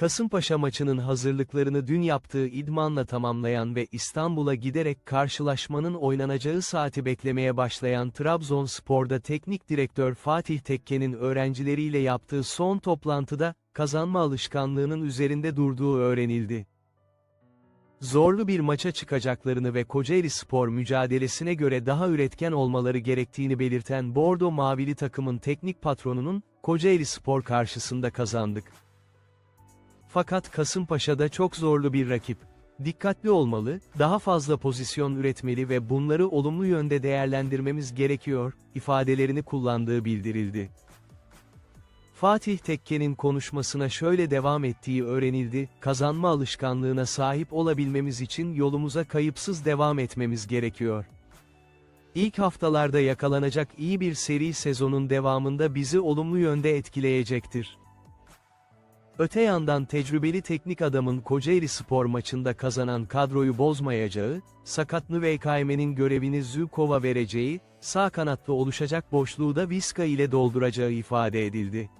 Kasımpaşa maçının hazırlıklarını dün yaptığı idmanla tamamlayan ve İstanbul'a giderek karşılaşmanın oynanacağı saati beklemeye başlayan Trabzonspor'da teknik direktör Fatih Tekke'nin öğrencileriyle yaptığı son toplantıda, kazanma alışkanlığının üzerinde durduğu öğrenildi. Zorlu bir maça çıkacaklarını ve Kocaeli Spor mücadelesine göre daha üretken olmaları gerektiğini belirten Bordo Mavili takımın teknik patronunun, Kocaeli Spor karşısında kazandık. Fakat Kasımpaşa'da çok zorlu bir rakip. Dikkatli olmalı, daha fazla pozisyon üretmeli ve bunları olumlu yönde değerlendirmemiz gerekiyor, ifadelerini kullandığı bildirildi. Fatih Tekke'nin konuşmasına şöyle devam ettiği öğrenildi, kazanma alışkanlığına sahip olabilmemiz için yolumuza kayıpsız devam etmemiz gerekiyor. İlk haftalarda yakalanacak iyi bir seri sezonun devamında bizi olumlu yönde etkileyecektir. Öte yandan tecrübeli teknik adamın Kocaeli Spor maçında kazanan kadroyu bozmayacağı, sakatlı VKM'nin görevini Zülkova vereceği, sağ kanatta oluşacak boşluğu da Viska ile dolduracağı ifade edildi.